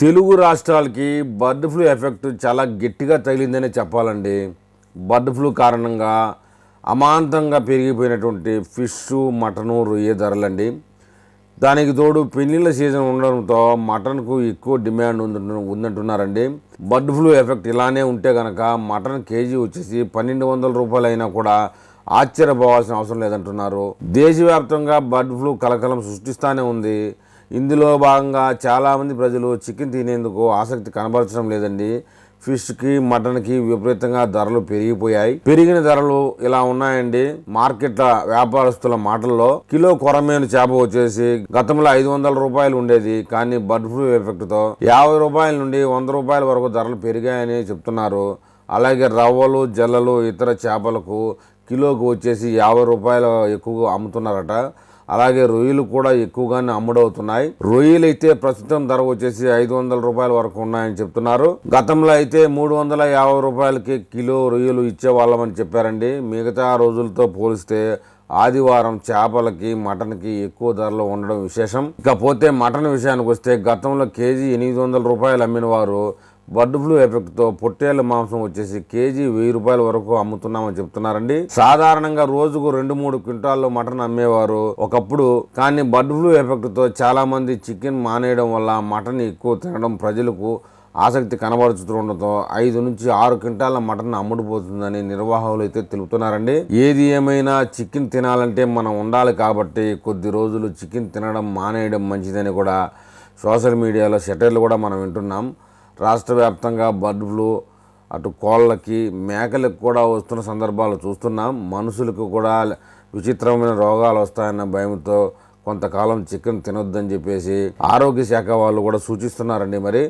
తెలుగు రాష్ట్రాలకి bird flu effect చాలా గట్టిగా తగిలిందనే చెప్పాలండి. బర్డ్ ఫ్లూ కారణంగా అమాంతంగా పెరిగిపోయినటువంటి ఫిష్ మటను రొయ్య ధరలండి. దానికి తోడు పెళ్ళిళ్ళ సీజన్ ఉండడంతో మటన్కు ఎక్కువ డిమాండ్ ఉందంటున్నారండి. బర్డ్ ఫ్లూ ఎఫెక్ట్ ఇలానే ఉంటే కనుక మటన్ కేజీ వచ్చేసి పన్నెండు వందల రూపాయలు అయినా కూడా ఆశ్చర్యపోవాల్సిన అవసరం లేదంటున్నారు. దేశవ్యాప్తంగా బర్డ్ ఫ్లూ కలకలం సృష్టిస్తూనే ఉంది. ఇందులో భాగంగా చాలామంది ప్రజలు చికెన్ తినేందుకు ఆసక్తి కనబరచడం లేదండి. ఫిష్కి మటన్కి విపరీతంగా ధరలు పెరిగిపోయాయి. పెరిగిన ధరలు ఇలా ఉన్నాయండి. మార్కెట్ల వ్యాపారస్తుల మాటల్లో కిలో కొరమేను చేప వచ్చేసి గతంలో ఐదు వందల రూపాయలు ఉండేది. కానీ బర్డ్ ఫ్లూ ఎఫెక్ట్తో యాభై రూపాయల నుండి వంద రూపాయల వరకు ధరలు పెరిగాయని చెప్తున్నారు. అలాగే రవ్వలు జల్లలు ఇతర చేపలకు కిలోకు వచ్చేసి యాభై రూపాయలు ఎక్కువగా అమ్ముతున్నారట. అలాగే రొయ్యలు కూడా ఎక్కువగానే అమ్ముడవుతున్నాయి. రొయ్యలు అయితే ప్రస్తుతం ధర వచ్చేసి ఐదు వందల రూపాయల వరకు ఉన్నాయని చెప్తున్నారు. గతంలో అయితే మూడు వందల యాభై రూపాయలకి కిలో రొయ్యలు ఇచ్చేవాళ్ళమని చెప్పారండి. మిగతా రోజులతో పోలిస్తే ఆదివారం చేపలకి మటన్కి ఎక్కువ ధరలో ఉండడం విశేషం. ఇకపోతే మటన్ విషయానికి వస్తే గతంలో కేజీ ఎనిమిది వందల రూపాయలు అమ్మిన వారు బర్డ్ ఫ్లూ ఎఫెక్ట్తో పొట్టేళ్ళ మాంసం వచ్చేసి కేజీ వెయ్యి రూపాయల వరకు అమ్ముతున్నామని చెప్తున్నారండి. సాధారణంగా రోజుకు రెండు మూడు క్వింటాల్లో మటన్ అమ్మేవారు ఒకప్పుడు. కానీ బర్డ్ ఫ్లూ ఎఫెక్ట్తో చాలా మంది చికెన్ మానేయడం వల్ల మటన్ ఎక్కువ తినడం ప్రజలకు ఆసక్తి కనబరుచుతుండటంతో ఐదు నుంచి ఆరు క్వింటాల మటన్ అమ్ముడుపోతుందని నిర్వాహకులు అయితే తెలుపుతున్నారండి. ఏది ఏమైనా చికెన్ తినాలంటే మనం ఉండాలి కాబట్టి కొద్ది రోజులు చికెన్ తినడం మానేయడం మంచిదని కూడా సోషల్ మీడియాలో షటర్లు కూడా మనం వింటున్నాం. రాష్ట్ర వ్యాప్తంగా బర్డ్ ఫ్లూ అటు కోళ్ళకి మేకలకు కూడా వస్తున్న సందర్భాలు చూస్తున్నాం. మనుషులకు కూడా విచిత్రమైన రోగాలు వస్తాయన్న భయంతో కొంతకాలం చికెన్ తినొద్దని చెప్పేసి ఆరోగ్య శాఖ వాళ్ళు కూడా సూచిస్తున్నారండి మరి.